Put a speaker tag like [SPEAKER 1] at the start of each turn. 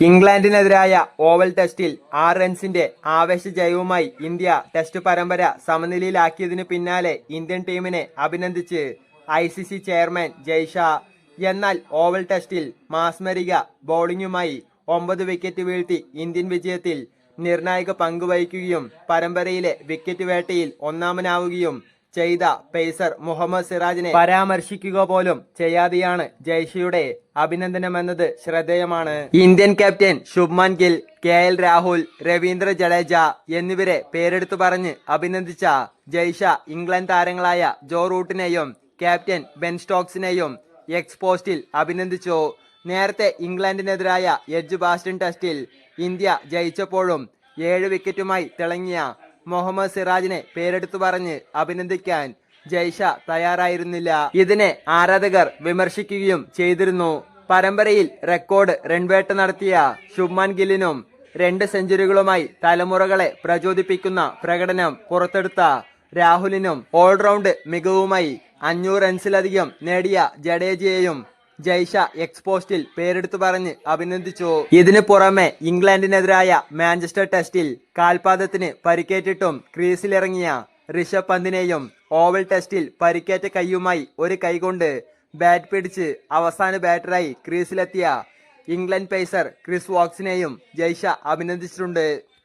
[SPEAKER 1] ഇംഗ്ലണ്ടിനെതിരായ ഓവൽ ടെസ്റ്റിൽ ആറ് റൺസിന്റെ ആവേശ ജയവുമായി ഇന്ത്യ ടെസ്റ്റ് പരമ്പര സമനിലയിലാക്കിയതിനു പിന്നാലെ ഇന്ത്യൻ ടീമിനെ അഭിനന്ദിച്ച് I C C chairman Jay Shah. എന്നാൽ ഓവൽ ടെസ്റ്റിൽ മാസ്മരിക ബോളിംഗുമായി ഒമ്പത് വിക്കറ്റ് വീഴ്ത്തി ഇന്ത്യൻ വിജയത്തിൽ നിർണായക പങ്കുവഹിക്കുകയും പരമ്പരയിലെ വിക്കറ്റ് വേട്ടയിൽ ഒന്നാമനാവുകയും ചെയ്ത പേസർ മുഹമ്മദ് സിറാജിനെ പരാമർശിക്കുക പോലും ചെയ്യാതെയാണ് ജയ്ഷയുടെ അഭിനന്ദനമെന്നത് ശ്രദ്ധേയമാണ്. Indian captain Shubman Gill K L Rahul Ravindra Jadeja എന്നിവരെ പേരെടുത്തു പറഞ്ഞ് അഭിനന്ദിച്ച ജയ്ഷ ഇംഗ്ലണ്ട് താരങ്ങളായ ജോ റൂട്ടിനെയും ക്യാപ്റ്റൻ ബെൻ സ്റ്റോക്സിനെയും എക്സ് പോസ്റ്റിൽ അഭിനന്ദിച്ചു. നേരത്തെ ഇംഗ്ലണ്ടിനെതിരായ എഡ്ജ് ബാസ്റ്റൺ ടെസ്റ്റിൽ ഇന്ത്യ ജയിച്ചപ്പോഴും ഏഴ് വിക്കറ്റുമായി തിളങ്ങിയ മുഹമ്മദ് സിറാജിനെ പേരെടുത്തു പറഞ്ഞ് അഭിനന്ദിക്കാൻ ജയ്ഷ തയ്യാറായിരുന്നില്ല. ഇതിനെ ആരാധകർ വിമർശിക്കുകയും ചെയ്തിരുന്നു. പരമ്പരയിൽ റെക്കോർഡ് റൺവേട്ട നടത്തിയ ശുഭ്മാൻ ഗില്ലിനും രണ്ട് സെഞ്ചുറികളുമായി തലമുറകളെ പ്രചോദിപ്പിക്കുന്ന പ്രകടനം പുറത്തെടുത്ത രാഹുലിനും ഓൾറൗണ്ട് മികവുമായി അഞ്ഞൂറ് റൺസിലധികം നേടിയ ജഡേജയെയും ജയ്ഷ എക്സ്പോസ്റ്റിൽ പേരെടുത്തു പറഞ്ഞ് അഭിനന്ദിച്ചു. ഇതിനു പുറമെ ഇംഗ്ലണ്ടിനെതിരായ മാഞ്ചസ്റ്റർ ടെസ്റ്റിൽ കാൽപാദത്തിന് പരിക്കേറ്റിട്ടും ക്രീസിലിറങ്ങിയ ഋഷഭ് പന്തിനെയും ഓവൽ ടെസ്റ്റിൽ പരിക്കേറ്റ കൈയുമായി ഒരു കൈകൊണ്ട് ബാറ്റ് പിടിച്ച് അവസാന ബാറ്ററായി ക്രീസിലെത്തിയ ഇംഗ്ലണ്ട് പേസർ ക്രിസ് വോക്സിനെയും ജയ്ഷ അഭിനന്ദിച്ചിട്ടുണ്ട്.